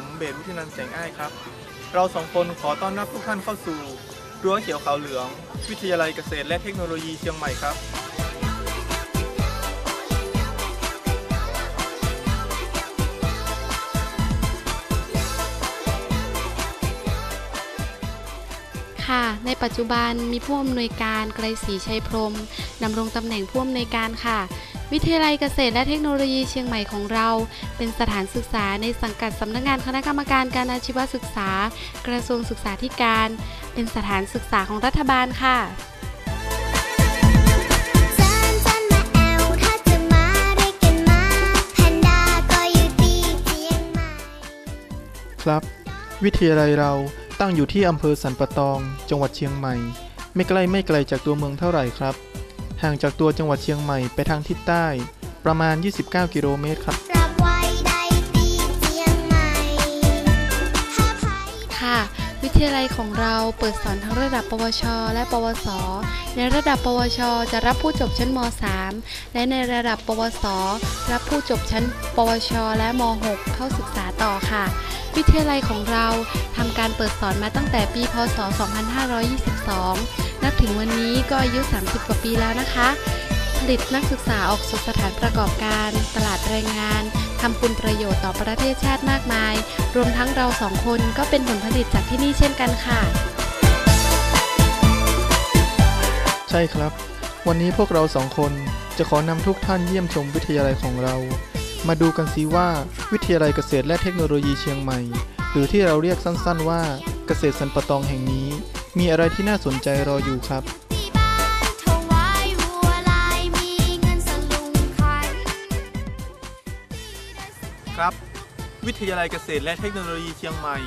ผมเบสวิทยานันแสงอ้ายครับ เราสองคนขอต้อนรับทุกท่านเข้าสู่รั้วเขียวขาวเหลือง วิทยาลัยเกษตรและเทคโนโลยีเชียงใหม่ครับ ค่ะ ในปัจจุบันมีผู้อำนวยการไกรศรีชัยพรมดำรงตำแหน่งผู้อำนวยการค่ะ วิทยาลัยเกษตรและเทคโนโลยีเชียงใหม่ของเรา เป็นสถานศึกษาในสังกัดสำนักงานคณะกรรมการการอาชีวศึกษา กระทรวงศึกษาธิการ เป็นสถานศึกษาของรัฐบาลค่ะครับ วิทยาลัยเราตั้งอยู่ที่อำเภอสันปะตอง จังหวัดเชียงใหม่ ไม่ใกล้ไม่ไกลจากตัวเมืองเท่าไหร่ครับ ห่างจากตัวจังหวัดเชียงใหม่ไปทางทิศใต้ ประมาณ 29 กิโลเมตรครับรับไว้ได้ที่เชียงใหม่ถ้าใครค่ะ วิทยาลัยของเราเปิดสอนทั้งระดับ ปวช และ ปวส ในระดับ ปวช จะรับผู้จบชั้นม .3 และในระดับ ปวส รับผู้จบชั้น ปวช และม .6 เข้าศึกษาต่อค่ะวิทยาลัยของเราทำการเปิดสอนมาตั้งแต่ปี พศ 2522 นับถึงวันนี้ก็อายุ 30 กว่าปีแล้วนะคะ ผลิตนักศึกษาออกสู่สถานประกอบการ ตลาดแรงงานทำคุณประโยชน์ต่อประเทศชาติมากมาย รวมทั้งเราสองคนก็เป็นผลผลิตจากที่นี่เช่นกันค่ะ ใช่ครับ วันนี้พวกเราสองคนจะขอนำทุกท่านเยี่ยมชมวิทยาลัยของเรา มาดูกันสิว่าวิทยาลัยเกษตรและเทคโนโลยีเชียงใหม่ หรือที่เราเรียกสั้นๆว่าเกษตรสันปะตองแห่งนี้ มีอะไรที่น่าสนใจรออยู่ครับครับ วิทยาลัยเกษตรและเทคโนโลยีเชียงใหม่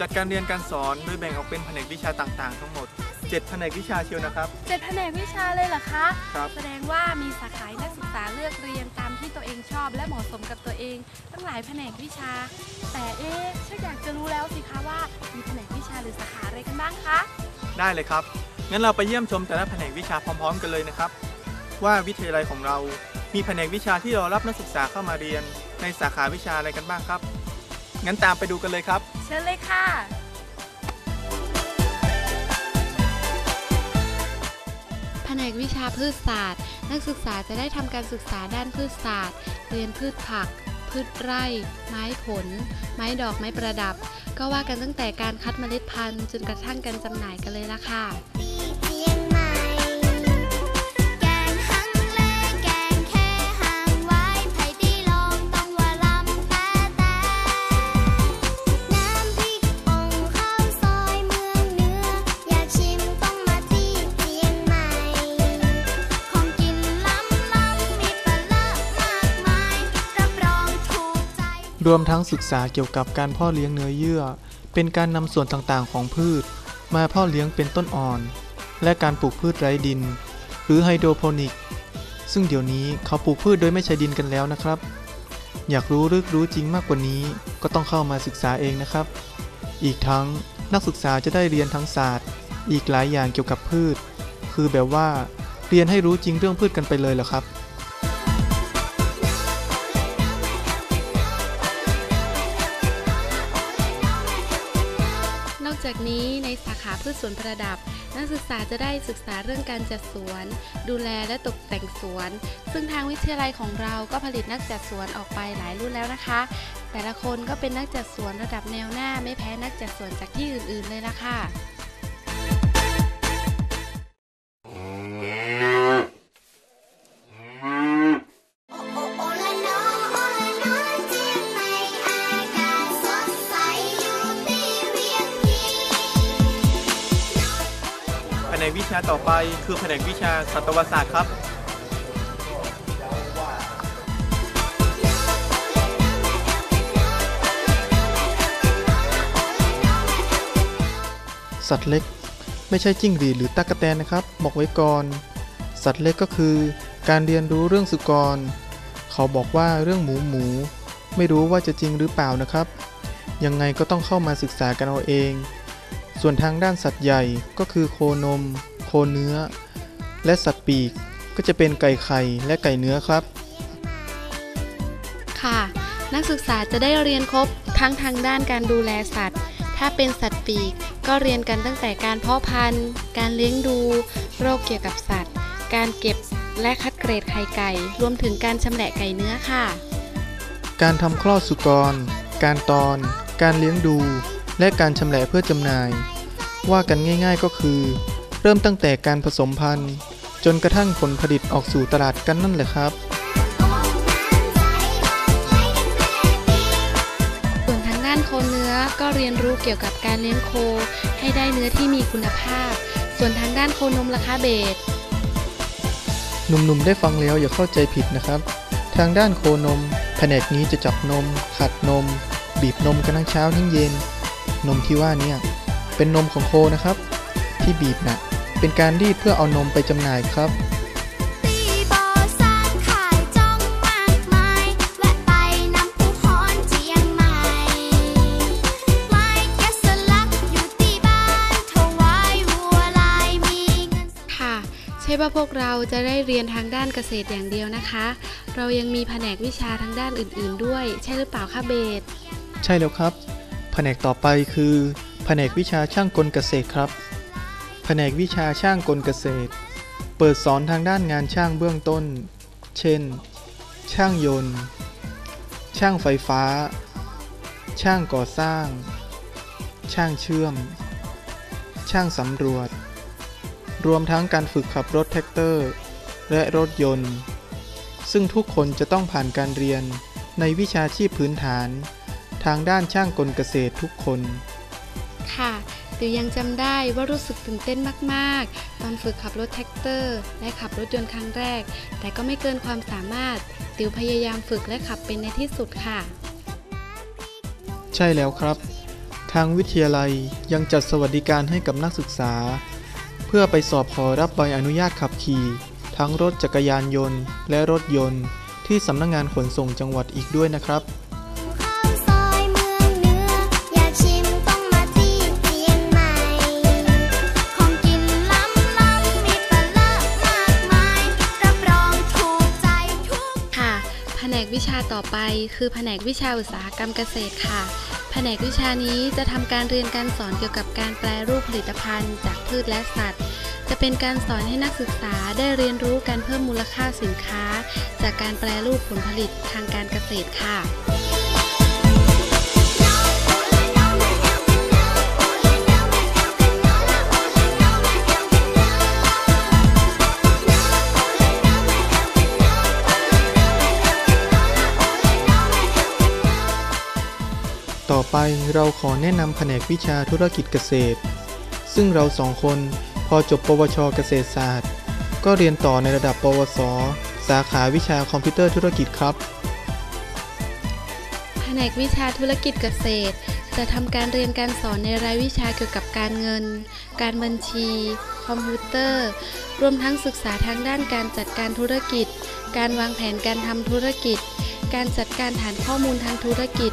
จัดการเรียนการสอนโดยแบ่งออกเป็นแผนกวิชาต่างๆ ทั้งหมด 7แผนกวิชาเชียวนะครับ เจ็ดแผนกวิชาเลยเหรอคะ ครับ แสดงว่ามีสาขาให้นักศึกษาเลือกเรียนตามที่ตัวเองชอบ และเหมาะสมกับตัวเอง ตั้งหลายแผนกวิชา แต่เอ๊ะฉันอยากจะรู้แล้วสิคะว่ามีแผนกวิชาหรือสาขาอะไรกันบ้างคะ ได้เลยครับ งั้นเราไปเยี่ยมชมแต่ละแผนกวิชาพร้อม ๆ กันเลยนะครับ ว่าวิทยาลัยของเรา มีแผนกวิชาที่รอรับนักศึกษาเข้ามาเรียน ในสาขาวิชาอะไรกันบ้างครับ งั้นตามไปดูกันเลยครับ เชิญเลยค่ะ นกวิชาพืชศาสตร์ นักศึกษาจะได้ทำการศึกษาด้านพืชศาสตร์ เรียนพืชผัก พืชไร่ ไม้ผล ไม้ดอกไม้ประดับ ก็ว่ากันตั้งแต่การคัดเมล็ดพันธุ์จนกระทั่งการจำหน่ายกันเลยละค่ะ รวมทั้งศึกษาเกี่ยวกับการพ่อเลี้ยงเนื้อเยื่อ เป็นการนำส่วนต่างๆของพืช มาพ่อเลี้ยงเป็นต้นอ่อน และการปลูกพืชไร้ดิน หรือไฮโดรโปนิก ซึ่งเดี๋ยวนี้เขาปลูกพืชโดยไม่ใช้ดินกันแล้วนะครับ อยากรู้ลึกรู้จริงมากกว่านี้ก็ต้องเข้ามาศึกษาเองนะครับ อีกทั้งนักศึกษาจะได้เรียนทั้งศาสตร์ อีกหลายอย่างเกี่ยวกับพืช คือแบบว่าเรียนให้รู้จริงเรื่องพืชกันไปเลยเหรอครับ สวนประดับ นักศึกษาจะได้ศึกษาเรื่องการจัดสวน ดูแลและตกแต่งสวน ซึ่งทางวิทยาลัยของเราก็ผลิตนักจัดสวนออกไปหลายรุ่นแล้วนะคะ แต่ละคนก็เป็นนักจัดสวนระดับแนวหน้าไม่แพ้นักจัดสวนจากที่อื่นๆเลยละค่ะ ต่อไปคือแผนกวิชาสัตวศาสตร์ครับสัตว์เล็ก ไม่ใช่จิ้งหรีหรือตั๊กแตนนะครับบอกไว้ก่อน สัตว์เล็กก็คือ การเรียนรู้เรื่องสุกร เขาบอกว่าเรื่องหมูหมู ไม่รู้ว่าจะจริงหรือเปล่านะครับ ยังไงก็ต้องเข้ามาศึกษากันเอาเอง ส่วนทางด้านสัตว์ใหญ่ก็คือโคนม โคเนื้อ และสัตว์ปีกก็จะเป็นไก่ไข่และไก่เนื้อครับ ค่ะ นักศึกษาจะได้เรียนครบทั้งทางด้านการดูแลสัตว์ ถ้าเป็นสัตว์ปีกก็เรียนกันตั้งแต่การเพาะพันธุ์ การเลี้ยงดู โรคเกี่ยวกับสัตว์ การเก็บและคัดเกรดไข่ไก่ รวมถึงการชำแหละไก่เนื้อค่ะ การทำคลอดสุกร การตอน การเลี้ยงดู และการชำแหละเพื่อจำหน่าย ว่ากันง่าย ๆก็คือ เริ่มตั้งแต่การผสมพันธุ์ จนกระทั่งผลผลิตออกสู่ตลาดกันนั่นแหละครับส่วนทางด้านโคเนื้อก็เรียนรู้เกี่ยวกับการเลี้ยงโค ให้ได้เนื้อที่มีคุณภาพ ส่วนทางด้านโคนมราคาเบสหนุ่มๆได้ฟังแล้วอย่าเข้าใจผิดนะครับ ทางด้านโคนม แผนกนี้จะจับนม ขัดนม บีบนมกันทั้งเช้าทั้งเย็น นมที่ว่าเนี่ยเป็นนมของโคนะครับ ที่บีบน่ะ เป็นการรีดเพื่อเอานมไปจำหน่ายครับตีบอสร้างขายจ้องมากมายแวะไปน้ำผู้ฮอนเจียงใหม่ไม่แกะสลักอยู่ที่บ้านถวายวัวลายมีเงินค่ะใช่ว่าพวกเราจะได้เรียนทางด้านเกษตรอย่างเดียวนะคะ เรายังมีแผนกวิชาทางด้านอื่น ๆ ด้วย ใช่หรือเปล่าคะเบส ใช่แล้วครับ แผนกต่อไปคือ แผนกวิชาช่างกลเกษตรครับแผ นกวิชาช่างกลเกษตร เปิดสอนทางด้านงานช่างเบื้องต้น เช่น ช่างยนต์ ช่างไฟฟ้า ช่างก่อสร้าง ช่างเชื่อม ช่างสำรวจ รวมทั้งการฝึกขับรถแท็กเตอร์ และรถยนต์ ซึ่งทุกคนจะต้องผ่านการเรียนในวิชาชีพพื้นฐาน ทางด้านช่างกลเกษตรทุกคน ค่ะ ติวยังจำได้ว่ารู้สึกตื่นเต้นมากๆ ตอนฝึกขับรถแท็กเตอร์ และขับรถยนต์ครั้งแรก แต่ก็ไม่เกินความสามารถ ติวพยายามฝึกและขับเป็นในที่สุดค่ะ ใช่แล้วครับ ทางวิทยาลัยยังจัดสวัสดิการให้กับนักศึกษา เพื่อไปสอบขอรับใบอนุญาตขับขี่ ทั้งรถจักรยานยนต์ และรถยนต์ ที่สำนักงงานขนส่งจังหวัดอีกด้วยนะครับ วิชาต่อไป คือแผนกวิชาอุตสาหกรรมเกษตรค่ะ แผนกวิชานี้จะทำการเรียนการสอนเกี่ยวกับการแปรรูปผลิตภัณฑ์ จากพืชและสัตว์ จะเป็นการสอนให้นักศึกษาได้เรียนรู้การเพิ่มมูลค่าสินค้า จากการแปรรูปผลผลิตทางการเกษตรค่ะ ต่อไปเราขอแนะนำแผนกวิชาธุรกิจเกษตร ซึ่งเราสองคนพอจบปวชเกษตรศาสตร์ ก็เรียนต่อในระดับ ปวส สาขาวิชาคอมพิวเตอร์ธุรกิจครับแผนกวิชาธุรกิจเกษตร จะทำการเรียนการสอนในรายวิชาเกี่ยวกับการเงิน การบัญชี คอมพิวเตอร์ รวมทั้งศึกษาทางด้านการจัดการธุรกิจ การวางแผนการทำธุรกิจ การจัดการฐานข้อมูลทางธุรกิจ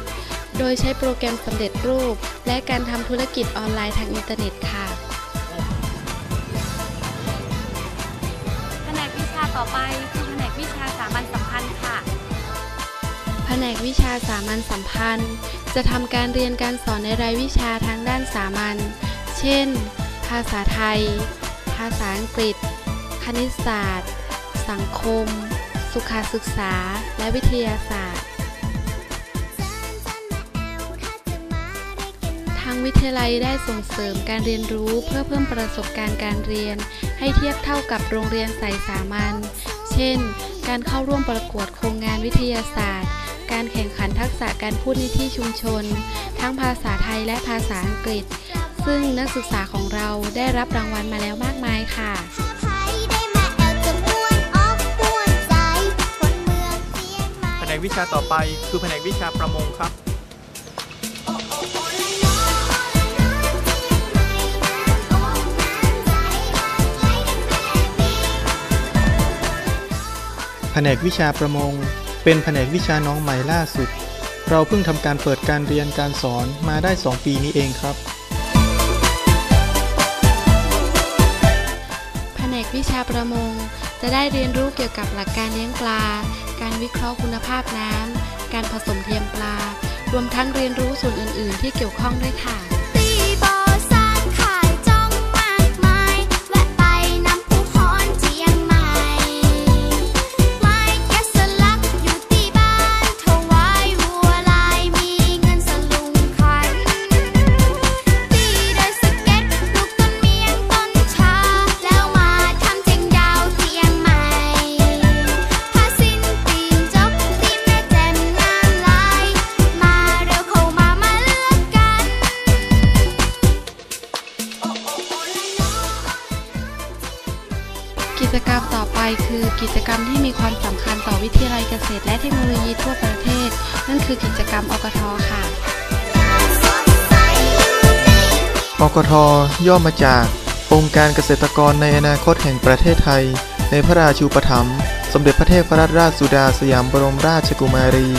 โดยใช้โปรแกรมสำเร็จรูป และการทำธุรกิจออนไลน์ทางอินเทอร์เน็ตค่ะ แผนกวิชาต่อไปคือแผนกวิชาสามัญสัมพันธ์ค่ะ แผนกวิชาสามัญสัมพันธ์ จะทำการเรียนการสอนในรายวิชาทางด้านสามัญ เช่น ภาษาไทย ภาษาอังกฤษ คณิตศาสตร์ สังคม สุขศึกษา และวิทยาศาสตร์ วิทยาลัยได้ส่งเสริมการเรียนรู้เพื่อเพิ่มประสบการณ์การเรียน ให้เทียบเท่ากับโรงเรียนสายสามัญ เช่น การเข้าร่วมประกวดโครงงานวิทยาศาสตร์ การแข่งขันทักษะการพูดในที่ชุมชน ทั้งภาษาไทยและภาษาอังกฤษ ซึ่งนักศึกษาของเราได้รับรางวัลมาแล้วมากมายค่ะแอลจะม่วนออกม่วนใจคนเมืองเชียงใหม่แผนกวิชาต่อไปคือแผนกวิชาประมงครับ แผนกวิชาประมง เป็นแผนกวิชาน้องใหม่ล่าสุด เราเพิ่งทำการเปิดการเรียนการสอนมาได้ 2 ปีนี้เองครับ แผนกวิชาประมง จะได้เรียนรู้เกี่ยวกับหลักการเลี้ยงปลา การวิเคราะห์คุณภาพน้ำการผสมเทียมปลา รวมทั้งเรียนรู้ส่วนอื่น ๆ ที่เกี่ยวข้องด้วยค่ะ กิจกรรมต่อไปคือกิจกรรมที่มีความสำคัญต่อวิทยาลัยเกษตร และเทคโนโลยีทั่วประเทศ นั่นคือกิจกรรมอกทค่ะอกทย่อมาจากองค์การเกษตรกรในอนาคตแห่งประเทศไทย ในพระราชูปถัมภ์สมเด็จพระเทพรัตนราชสุดาสยามบรมราชกุมารี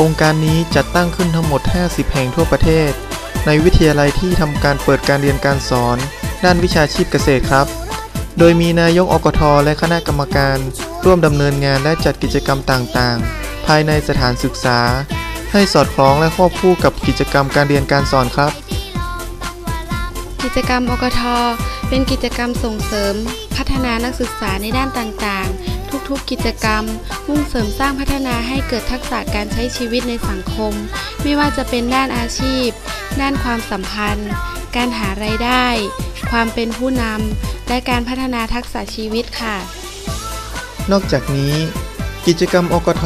องค์การนี้จัดตั้งขึ้นทั้งหมด 50 แห่งทั่วประเทศ ในวิทยาลัยที่ทำการเปิดการเรียนการสอน ด้านวิชาชีพเกษตรครับ โดยมีนายกอกทและคณะกรรมการ ร่วมดำเนินงานและจัดกิจกรรมต่างๆ ภายในสถานศึกษา ให้สอดคล้องและควบคู่กับกิจกรรมการเรียนการสอนครับ กิจกรรมอกทเป็นกิจกรรมส่งเสริม พัฒนานักศึกษาในด้านต่างๆ ทุกๆ กิจกรรม มุ่งเสริมสร้างพัฒนาให้เกิดทักษะการใช้ชีวิตในสังคม ไม่ว่าจะเป็นด้านอาชีพ ด้านความสัมพันธ์ การหารายได้ ความเป็นผู้นำและการพัฒนาทักษะชีวิตค่ะ นอกจากนี้ กิจกรรมอกท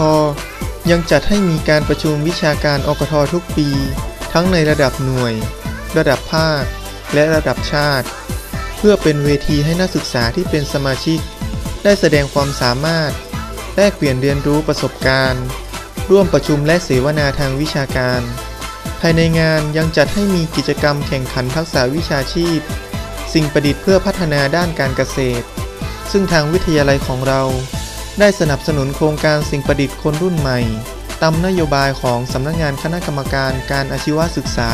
ยังจัดให้มีการประชุมวิชาการอกททุกปี ทั้งในระดับหน่วย ระดับภาค และระดับชาติ เพื่อเป็นเวทีให้นักศึกษาที่เป็นสมาชิก ได้แสดงความสามารถแลกเปลี่ยนเรียนรู้ประสบการณ์ ร่วมประชุมและเสวนาทางวิชาการ ภายในงานยังจัดให้มีกิจกรรมแข่งขันทักษะวิชาชีพ สิ่งประดิษฐ์เพื่อพัฒนาด้านการเกษตร ซึ่งทางวิทยาลัยของเรา ได้สนับสนุนโครงการสิ่งประดิษฐ์คนรุ่นใหม่ตามนโยบายของสำนักงานคณะกรรมการการอาชีวศึกษา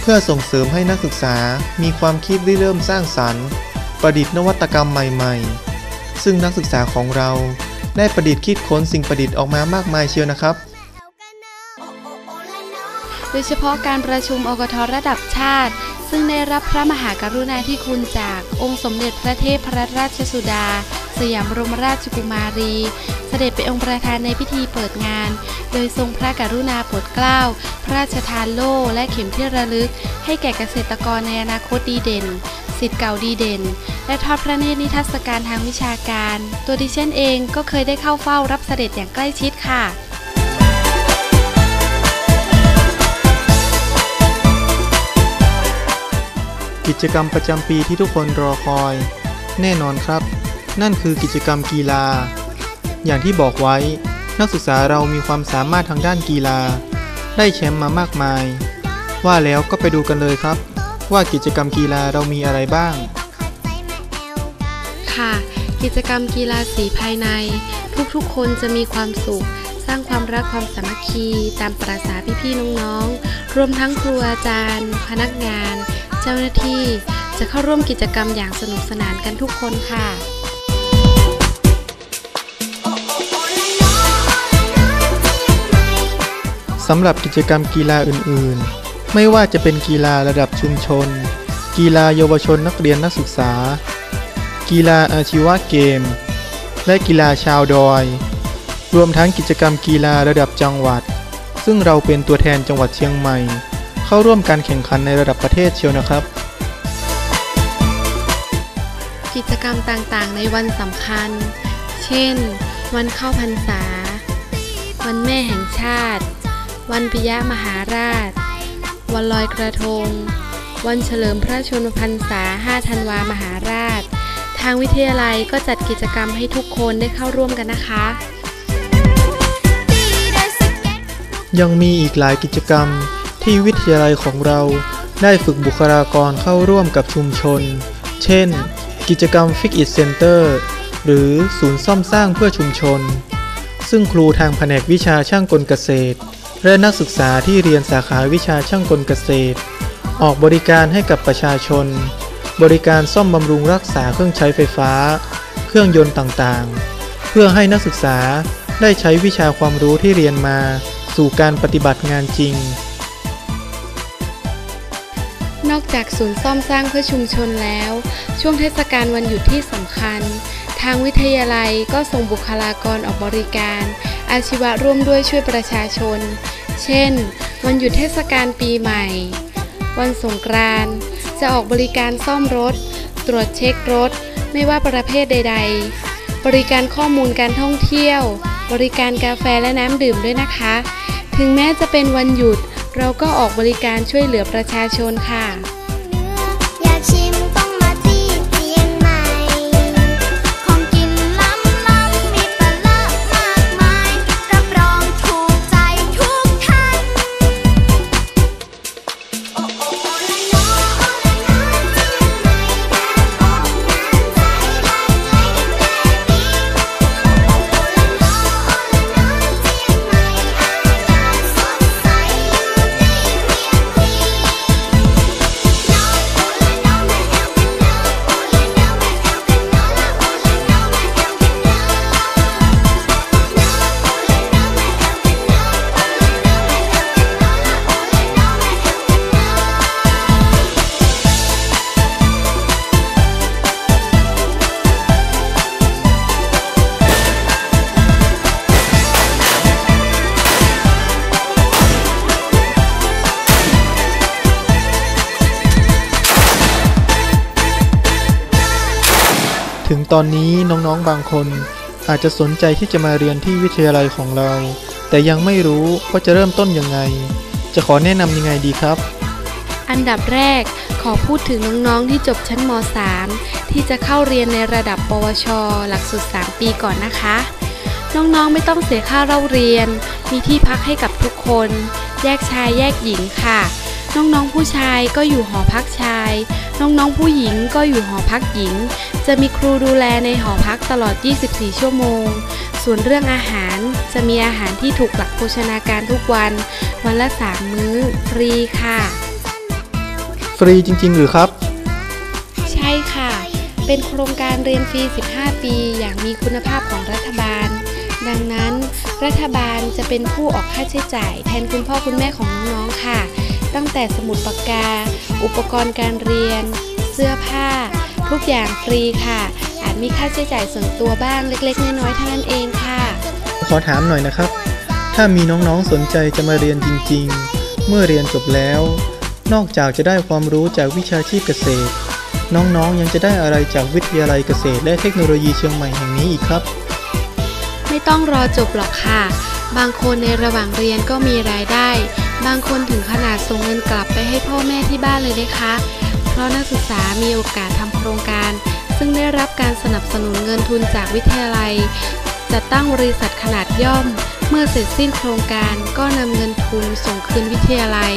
เพื่อส่งเสริมให้นักศึกษามีความคิดริเริ่มสร้างสรรค์ ประดิษฐ์นวัตกรรมใหม่ๆ ซึ่งนักศึกษาของเราได้ประดิษฐ์คิดค้นสิ่งประดิษฐ์ออกมามากมายเชียวนะครับโดยเฉพาะการประชุมอกทระดับชาติ ซึ่งได้รับพระมหากรุณาธิคุณจากองค์สมเด็จพระเทพรัตนราชสุดา สยามบรมราชกุมารี เสด็จเป็นองค์ประธานในพิธีเปิดงาน โดยทรงพระกรุณาโปรดเกล้า พระราชทานโล่และเข็มที่ระลึก ให้แก่เกษตรกรในอนาคตดีเด่นสิทธิ์เก่าดีเด่น และทอดพระเนตรนิทรรศการทางวิชาการ ตัวดิฉันเองก็เคยได้เข้าเฝ้ารับเสด็จอย่างใกล้ชิดค่ะ กิจกรรมประจำปีที่ทุกคนรอคอย แน่นอนครับ นั่นคือกิจกรรมกีฬา อย่างที่บอกไว้ นักศึกษาเรามีความสามารถทางด้านกีฬา ได้แชมป์มามากมาย ว่าแล้วก็ไปดูกันเลยครับ ว่ากิจกรรมกีฬาเรามีอะไรบ้าง ค่ะ กิจกรรมกีฬาสีภายใน ทุกๆ คนจะมีความสุขสร้างความรักความสามัคคี ตามประษาพี่ๆน้องๆ รวมทั้งครูอาจารย์ พนักงาน เจ้าหน้าที่ จะเข้าร่วมกิจกรรมอย่างสนุกสนานกันทุกคนค่ะสำหรับกิจกรรมกีฬาอื่นๆ ไม่ว่าจะเป็นกีฬาระดับชุมชน กีฬาเยาวชนนักเรียนนักศึกษา กีฬาอาชีวะเกม และกีฬาชาวดอย รวมทั้งกิจกรรมกีฬาระดับจังหวัด ซึ่งเราเป็นตัวแทนจังหวัดเชียงใหม่ เข้าร่วมการแข่งขันในระดับประเทศเชียวนะครับ กิจกรรมต่างๆ ในวันสำคัญ เช่น วันเข้าพรรษา วันแม่แห่งชาติ วันปิยมหาราช วันลอยกระทง วันเฉลิมพระชนมพรรษา 5 ธันวามหาราช ทางวิทยาลัยก็จัดกิจกรรมให้ทุกคนได้เข้าร่วมกันนะคะ ยังมีอีกหลายกิจกรรม ที่วิทยาลัยของเราได้ฝึกบุคลากรเข้าร่วมกับชุมชน เช่น กิจกรรม Fix It Center หรือศูนย์ซ่อมสร้างเพื่อชุมชน ซึ่งครูทางแผนกวิชาช่างกลเกษตร และนักศึกษาที่เรียนสาขาวิชาช่างกลเกษตร ออกบริการให้กับประชาชน บริการซ่อมบำรุงรักษาเครื่องใช้ไฟฟ้า เครื่องยนต์ต่างๆ เพื่อให้นักศึกษาได้ใช้วิชาความรู้ที่เรียนมา สู่การปฏิบัติงานจริง อกจากศูนย์ซ่อมสร้างเพื่อชุมชนแล้ว ช่วงเทศกาลวันหยุดที่สำคัญ ทางวิทยาลัยก็ส่งบุคลากรออกบริการ อาชีวะร่วมด้วยช่วยประชาชน เช่น วันหยุดเทศกาลปีใหม่ วันสงกรานจะออกบริการซ่อมรถ ตรวจเช็ครถ ไม่ว่าประเภทใด ๆ บริการข้อมูลการท่องเที่ยว บริการกาแฟและน้ำดื่มด้วยนะคะ ถึงแม้จะเป็นวันหยุด เราก็ออกบริการช่วยเหลือประชาชนค่ะ ถึงตอนนี้น้องๆบางคน อาจจะสนใจที่จะมาเรียนที่วิทยาลัยของเรา แต่ยังไม่รู้ว่าจะเริ่มต้นยังไง จะขอแนะนำยังไงดีครับ อันดับแรกขอพูดถึงน้องๆที่จบชั้นม .3 ที่จะเข้าเรียนในระดับ ปวช หลักสูตร 3 ปีก่อนนะคะ น้องๆไม่ต้องเสียค่าเล่าเรียน มีที่พักให้กับทุกคน แยกชายแยกหญิงค่ะ น้องๆผู้ชายก็อยู่หอพักชาย น้องๆผู้หญิงก็อยู่หอพักหญิง จะมีครูดูแลในหอพักตลอด 24 ชั่วโมง ส่วนเรื่องอาหารจะมีอาหารที่ถูกหลักโภชนาการทุกวัน วันละ 3 มื้อ ฟรีค่ะ ฟรีจริงๆ หรือครับ ใช่ค่ะ เป็นโครงการเรียนฟรี 15 ปีอย่างมีคุณภาพของรัฐบาลดังนั้น รัฐบาลจะเป็นผู้ออกค่าใช้จ่ายแทนคุณพ่อคุณแม่ของน้อง ๆ ค่ะ ตั้งแต่สมุดปากกา อุปกรณ์การเรียน เสื้อผ้า ทุกอย่างฟรีค่ะ อาจมีค่าใช้จ่ายส่วนตัวบ้างเล็ก ๆ น้อยๆเท่านั้นเองค่ะ ขอถามหน่อยนะครับ ถ้ามีน้องๆสนใจจะมาเรียนจริง ๆ เมื่อเรียนจบแล้ว นอกจากจะได้ความรู้จากวิชาชีพเกษตร น้องๆยังจะได้อะไรจากวิทยาลัยเกษตร และเทคโนโลยีเชียงใหม่แห่งนี้อีกครับ ไม่ต้องรอจบหรอกค่ะ บางคนในระหว่างเรียนก็มีรายได้ บางคนถึงขนาดส่งเงินกลับไปให้พ่อแม่ที่บ้านเลยนะคะ เพราะนักศึกษามีโอกาสทำโครงการ ซึ่งได้รับการสนับสนุนเงินทุนจากวิทยาลัย จัดตั้งบริษัทขนาดย่อม เมื่อเสร็จสิ้นโครงการก็นำเงินทุนส่งคืนวิทยาลัย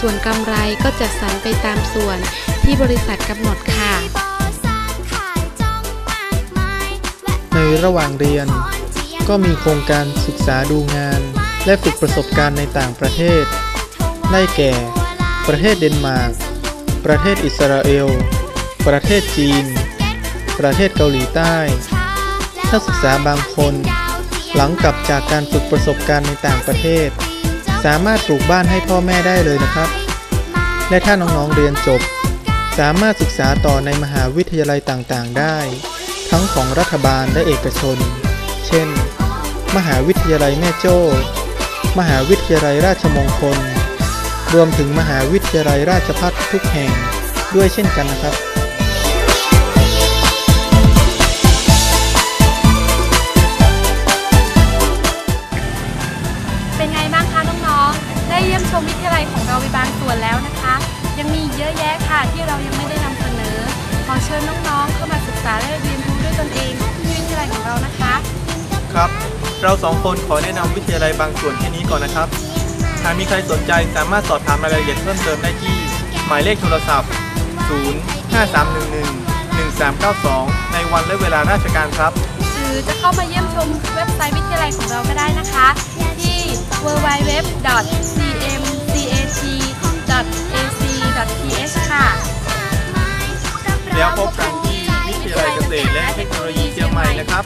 ส่วนกำไรก็จัดสรรไปตามส่วนที่บริษัทกำหนดค่ะ ในระหว่างเรียน ก็มีโครงการศึกษาดูงาน และฝึกประสบการณ์ในต่างประเทศ ได้แก่ ประเทศเดนมาร์ก ประเทศอิสราเอล ประเทศจีน ประเทศเกาหลีใต้ นักศึกษาบางคน หลังกลับจากการฝึกประสบการณ์ในต่างประเทศ สามารถปลูกบ้านให้พ่อแม่ได้เลยนะครับ และถ้าน้องๆเรียนจบ สามารถศึกษาต่อในมหาวิทยาลัยต่างๆ ได้ ทั้งของรัฐบาลและเอกชน เช่น มหาวิทยาลัยแม่โจ้ มหาวิทยาลัยราชมงคล รวมถึงมหาวิทยาลัยราชภัฏทุกแห่งด้วยเช่นกันนะครับ เราสองคนขอแนะนำวิทยาลัยบางส่วนแค่นี้ก่อนนะครับ หากมีใครสนใจสามารถสอบถามรายละเอียดเพิ่มเติมได้ที่ หมายเลขโทรศัพท์ 0 5 3 1 1 1 3 9 2 ในวันและเวลาราชการครับ หรือจะเข้ามาเยี่ยมชมเว็บไซต์วิทยาลัยของเราก็ได้นะคะ ที่ www.cmcat.ac.th ค่ะ แล้วพบกันที่วิทยาลัยเกษตรและเทคโนโลยีเชียงใหม่นะครับ